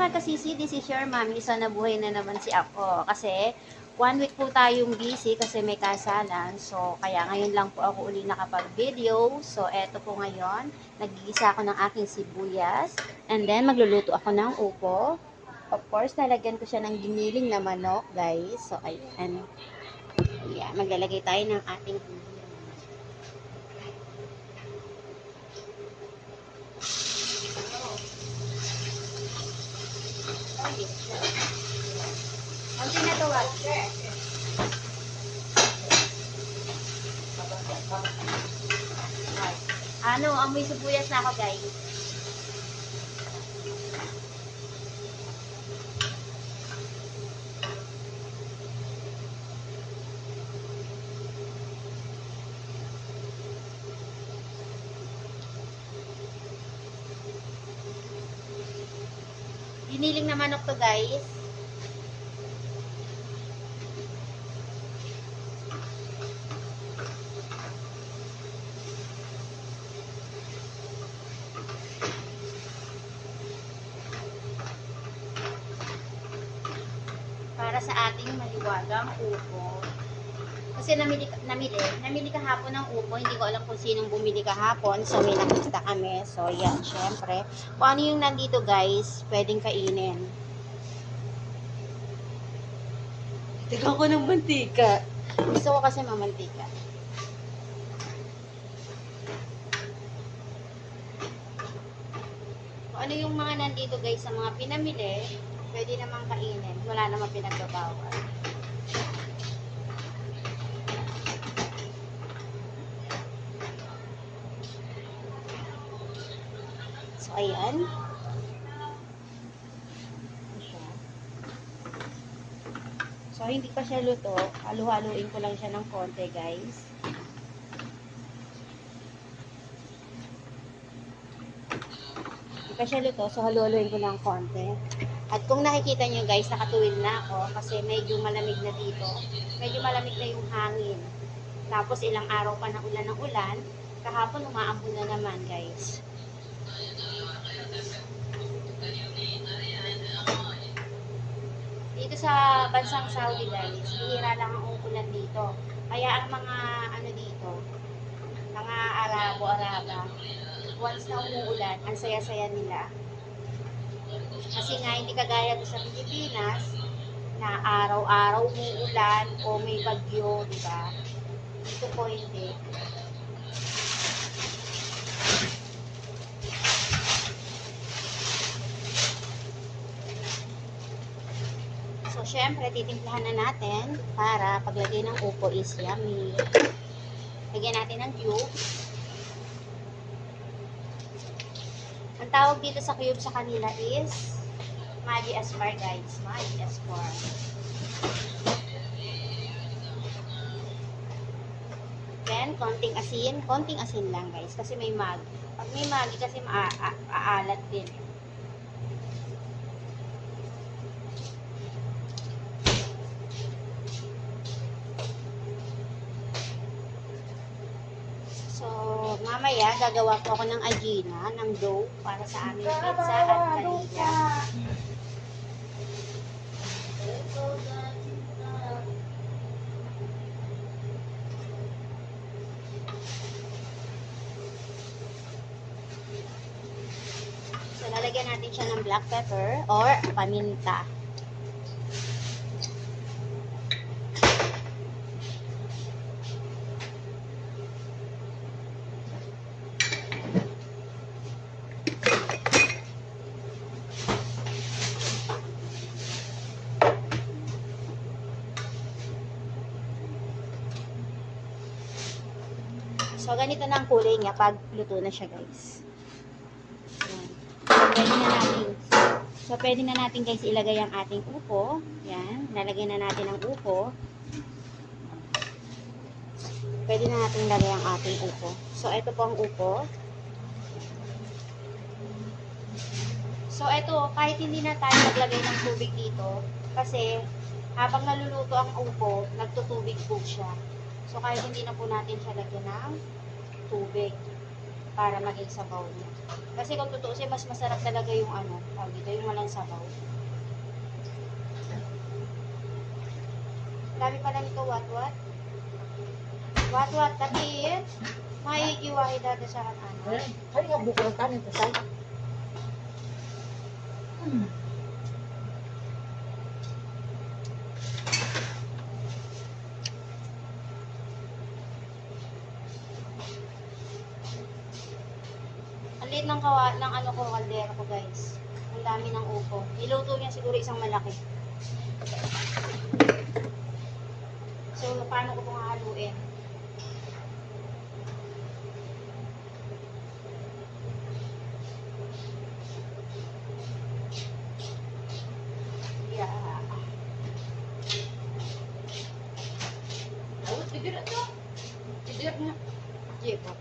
mga kasisi, this is your mommy. So, nabuhay na naman si ako. Kasi, one week po tayong busy kasi may kasalan. So, kaya ngayon lang po ako uli nakapag-video. So, eto po ngayon. Nagigisa ako ng aking sibuyas. And then, magluluto ako ng upo. Of course, lalagyan ko siya ng giniling na manok, guys. So, ayan. Yeah, maglalagay tayo ng ating giniling na manok. Ang tinatawag. Ano, amoy sibuyas na ako, guys. Giniling na manok to, guys. para sa ating maliwagang upo. Kasi namili, namili, kahapon ng upo, hindi ko alam kung sinong bumili kahapon, so may nakita kami. So yan, syempre. Kung ano yung nandito guys, pwedeng kainin. Tignan ko ng mantika. Gusto ko kasi mamantika. Kung ano yung mga nandito guys sa mga pinamili, pwede namang kainin. Wala namang pinagbabawal. So, ayan. So, hindi pa siya luto. Halu-haluin ko lang siya ng konti, guys. Hindi pa siya luto, so halu-haluin ko ng konti. At kung nakikita nyo guys, nakatuwid na ako kasi medyo malamig na dito. Medyo malamig na yung hangin. Tapos ilang araw pa na ulan ng ulan. Kahapon umaambon na naman guys. Dito sa bansang Saudi guys, bihira lang ang ulan dito. Kaya ang mga ano dito, mga Arabo-Araba, once na umuulan, ang saya-saya nila. Kasi nga hindi kagaya doon sa Pilipinas na araw-araw umuulan o may bagyo, di ba? Dito po hindi. Syempre, titimplahan na natin para paglagay ng upo is yummy. Lagyan natin ng cubes. Ang tawag dito sa cube sa kanila is Maggi Aspar, guys. Maggi Aspar. Then, konting asin. Konting asin lang, guys. Kasi may mag. Pag may magi, kasi maa- a- aalat din. So, mamaya gagawa ko ako ng agina, ng dough para sa aming pizza at kanila. So, lalagyan natin siya ng black pepper or paminta. Ganito na ang kulay niya pag luto na siya, guys. Yan. So, pwede na natin, so, pwede na natin, guys, ilagay ang ating upo. Yan. Lalagay na natin ang upo. Pwede na natin lagay ang ating upo. So, ito po ang upo. So, ito, kahit hindi na tayo maglagay ng tubig dito, kasi habang naluluto ang upo, nagtutubig po siya. So, kahit hindi na po natin siya lagyan ng tubig para maging sabaw niya. Kasi kung tutuusin, mas masarap talaga yung ano, tawag dito, yung walang sabaw. Dami pala nito, what? What, what, kapit? Maiigiwahi dati sa ano. Eh, Ay, nga buko ng kanin. Hmm. Ang liit ng, kawa, ng ano ko, kaldero ko guys. Ang upo. Niluto niya siguro isang malaki. So, paano ko itong haluin? Yeah. Awit, tidir ito. Tidir na. Jacob.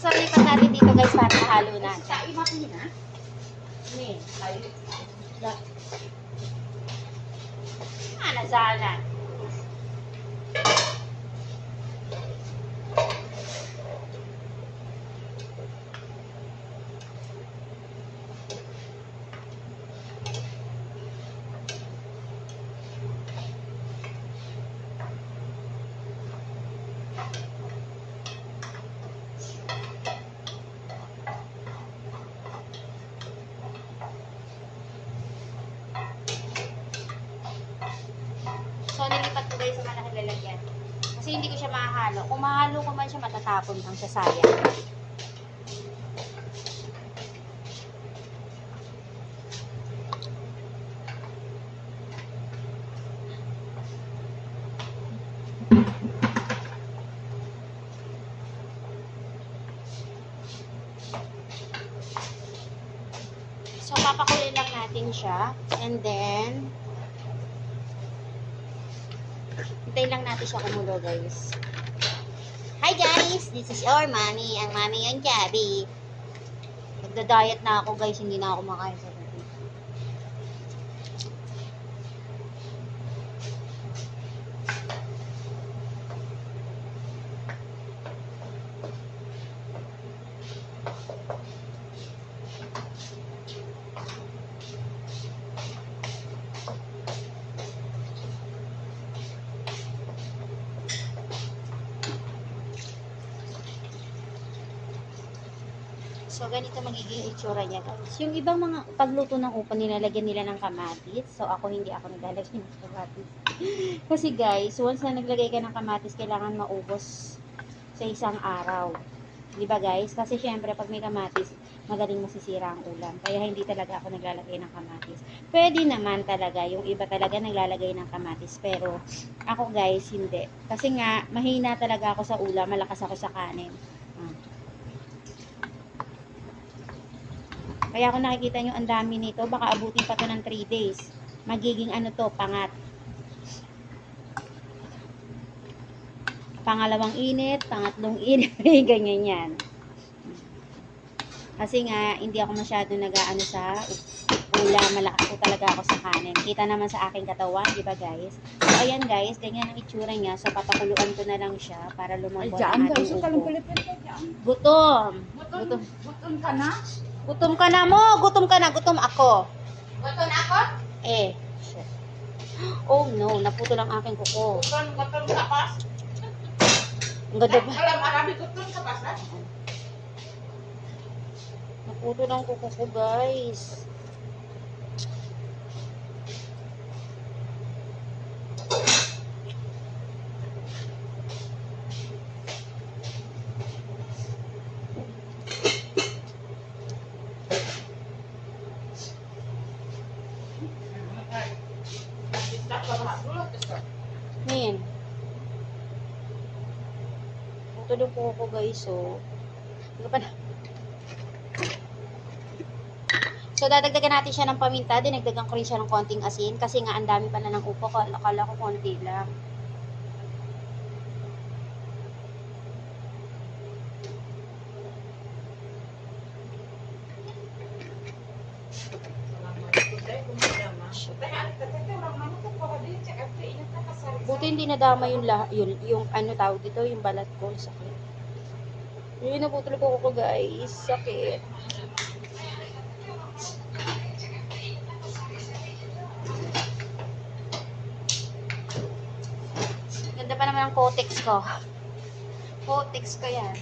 So, lipat natin dito guys para mahalo na. Sa iba ko na. Ni, Ay, la. ano sana? Nilipat ko guys sa malaking lalagyan. Kasi hindi ko siya mahalo. Kung mahalo ko man siya, matatapon lang siya sayang. So, papakulin lang natin siya. And then, Hintayin lang natin siya kumulo, guys. Hi, guys! This is your mommy. Ang mommy yung Gabi. Nagda-diet na ako, guys. Hindi na ako makain sa So, ganito magiging itsura niya, guys. Yung ibang mga pagluto ng upo, nilalagyan nila ng kamatis. So, ako hindi ako naglalagay ng kamatis. Kasi, guys, once na naglagay ka ng kamatis, kailangan maubos sa isang araw. Di ba, guys? Kasi, syempre, pag may kamatis, magaling masisira ang ulam. Kaya, hindi talaga ako naglalagay ng kamatis. Pwede naman talaga, yung iba talaga naglalagay ng kamatis. Pero, ako, guys, hindi. Kasi nga, mahina talaga ako sa ulam, malakas ako sa kanin. Kaya kung nakikita nyo ang dami nito, baka abutin pa to ng 3 days. Magiging ano to, pangat. Pangalawang init, pangatlong init, ganyan yan. Kasi nga, hindi ako masyado nag-ano sa ulam. Malakas po talaga ako sa kanin. Kita naman sa aking katawan, di ba guys? So, ayan guys, ganyan ang itsura niya. So, papakuluan ko na lang siya para lumambot ang ating upo. Gutom. Gutom. buton ka na? Gutom ka na mo. Gutom ka na. Gutom ako. Buton ako? Eh. Shit. Oh no, naputol ang aking kuko. Buton, buton ka pa? Ang ganda ba? Alam, marami buton ka pa sa? Naputol ang kuko ko, guys. Ngayon. Putol yung kuko ko, guys, so. Pa na. So, dadagdagan natin siya ng paminta. Dinagdagan ko rin siya ng konting asin. Kasi nga, ang dami pala ng upo. Kala, kala ko konti lang. Buti hindi nadama yung, yung, yung ano tawag dito, yung balat ko. Sakit. Yun, naputol ko ko guys. Sakit. Ganda pa naman ang Kotex ko. Kotex ko yan.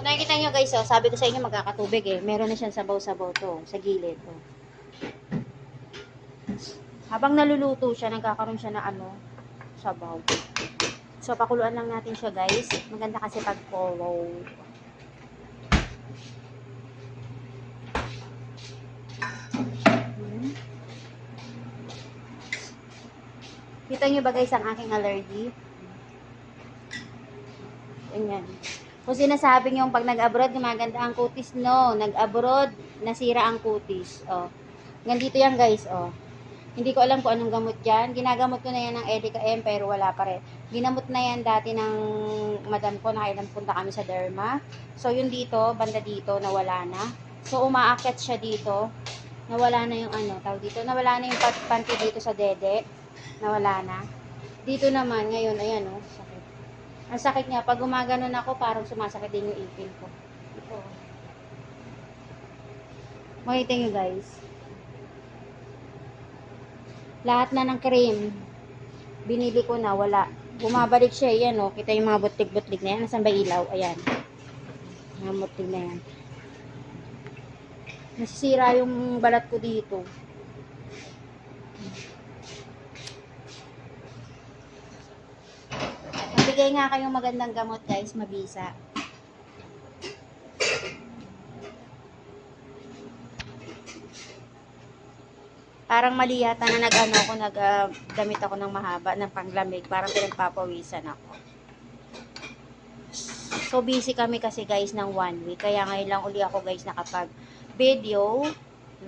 Kung nakikita nyo guys, oh, sabi ko sa inyo magkakatubig eh. Meron na siyang sabaw-sabaw to sa gilid. Oh. Habang naluluto siya, nagkakaroon siya na ano, sabaw. So, pakuluan lang natin siya guys. Maganda kasi pag follow. Hmm. Kita nyo ba guys ang aking allergy? Ganyan. Kung sinasabi nyo pag nag-abroad, gumaganda ang kutis, no. Nag-abroad, nasira ang kutis. Oh. Nandito yan guys, oh. Hindi ko alam kung anong gamot yan. Ginagamot ko na yan ng Edica M, pero wala pa rin. Ginamot na yan dati ng madam ko, nakailan punta kami sa derma. So, yun dito, banda dito, nawala na. So, umaakyat siya dito. Nawala na yung ano, tawag dito. Nawala na yung panty dito sa dede. Nawala na. Dito naman, ngayon, ayan, oh. Ang sakit niya, pag gumaganon ako, parang sumasakit din yung ipin ko. Ito. Makita nyo, guys. Lahat na ng cream, binili ko na, wala. Bumabalik siya, yan, oh. Kita yung mga butlig-butlig na yan. Nasaan ba ilaw? Ayan. Mga butlig na yan. Nasisira yung balat ko dito. Magbigay nga kayong magandang gamot guys, mabisa. Parang mali yata na nag-ano ako, nag-damit ako ng mahaba, ng panglamig, parang pinagpapawisan ako. So, busy kami kasi guys ng one week. Kaya ngayon lang uli ako guys nakapag video,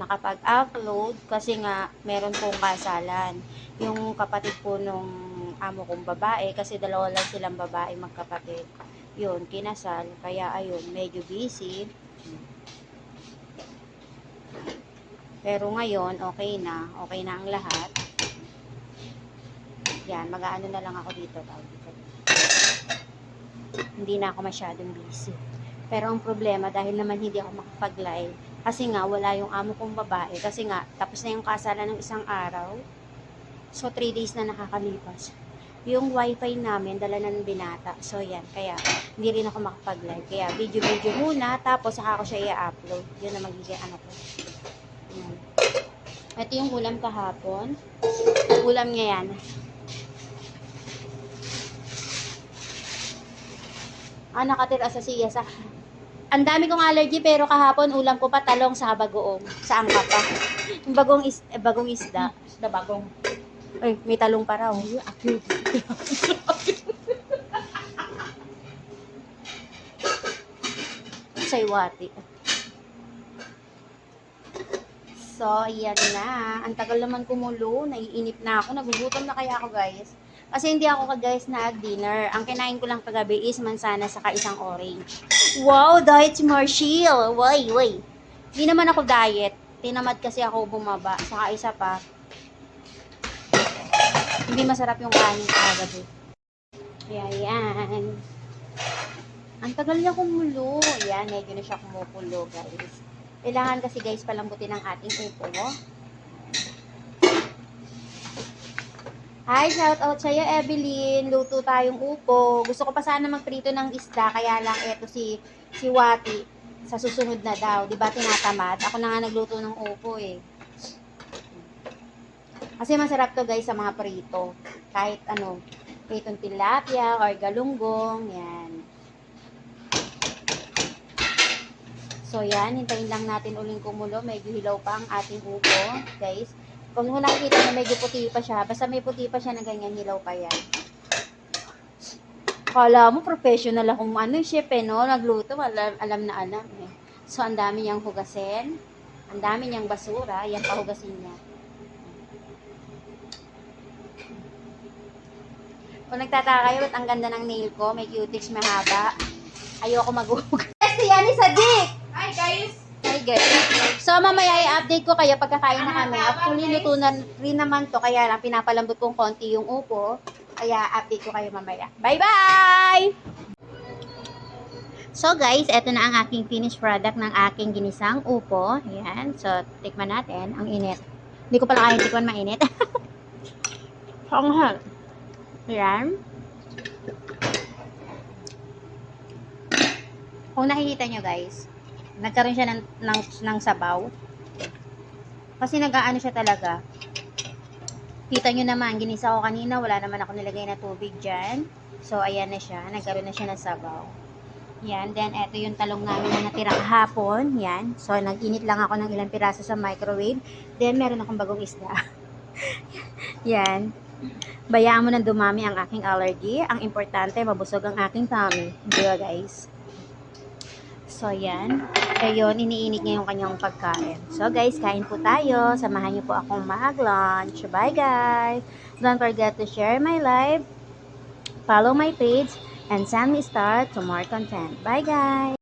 nakapag-upload kasi nga meron pong kasalan. Yung kapatid po nung amo kong babae kasi dalawa lang silang babae magkapatid. Yun, kinasal. Kaya ayun, medyo busy. Pero ngayon, okay na. Okay na ang lahat. Yan, mag-aano na lang ako dito. Tawag dito. Hindi na ako masyadong busy. Pero ang problema, dahil naman hindi ako makapag-live, kasi nga, wala yung amo kong babae. Kasi nga, tapos na yung kasalan ng isang araw. So, 3 days na nakakalipas. Yung wifi namin, dala na ng binata. So, yan. Kaya, hindi rin ako makapag-live. Kaya, video-video muna, tapos saka ko siya i-upload. Yun na magiging ano ko. Yan. Ito yung ulam kahapon. Ulam niya yan. Ah, nakatira sa siya sa... Ang dami kong allergy pero kahapon ulam ko pa talong sa bagoong. Saan ka pa? Yung bagong, is, eh, bagong isda. Isda bagong. Ay, may talong pa raw. Saywati. So, ayan na. Ang tagal naman kumulo. Naiinip na ako. Nagugutom na kaya ako, guys. Kasi hindi ako ka guys nag-dinner. Ang kinain ko lang kagabi is mansana saka isang orange. Wow, diet si Marshall. Way, way. Hindi naman ako diet. Tinamad kasi ako bumaba. Saka isa pa. Hindi masarap yung kanin kagabi. Kaya yan. Ang tagal niya kumulo. Yan, medyo na siya kumukulo, guys. Kailangan kasi guys palambutin ang ating upo. Hi, shout out sa'yo, Evelyn. Luto tayong upo. Gusto ko pa sana magprito ng isda, kaya lang eto si, si Wati sa susunod na daw. Di ba tinatamad? Ako na nga nagluto ng upo eh. Kasi masarap to guys sa mga prito. Kahit ano, pritong tilapia or galunggong, yan. So yan, hintayin lang natin uling kumulo. Medyo hilaw pa ang ating upo, guys. Kung mo nakikita na medyo puti pa siya, basta may puti pa siya na ganyan, hilaw pa yan. Kala mo, professional akong ano, chef eh, no? Nagluto, alam, alam na alam eh. So, ang dami niyang hugasin. Ang dami niyang basura. Yan, pahugasin niya. Kung nagtataka kayo, ba't ang ganda ng nail ko? May cutex mahaba. Ayoko maghuhugas. Yes, yan ni Sadik! Hi guys! Hi guys. So mamaya i-update ko kayo pagkakain na kami. Actually, luto na rin naman to. Kaya lang pinapalambot kong konti yung upo. Kaya update ko kayo mamaya. Bye-bye! So guys, eto na ang aking finished product ng aking ginisang upo. Ayan. So, tikman natin. Ang init. Hindi ko pala kaya tikman mainit. Hanghang. Ayan. Kung nakikita nyo guys, nagkaroon siya ng, ng, ng sabaw. Kasi nag-aano siya talaga. Kita nyo naman, ginisa ko kanina, wala naman ako nilagay na tubig dyan. So, ayan na siya. Nagkaroon na siya ng sabaw. Yan. Then, eto yung talong namin na natira kahapon. Yan. So, nag-init lang ako ng ilang piraso sa microwave. Then, meron akong bagong isda. Yan. Bayaan mo nang dumami ang aking allergy. Ang importante, mabusog ang aking tummy. Di ba, guys? So, yan. Ayun, iniinit niya yung kanyang pagkain. So, guys, kain po tayo. Samahan niyo po akong mag-lunch. Bye, guys! Don't forget to share my live, follow my page, and send me star to more content. Bye, guys!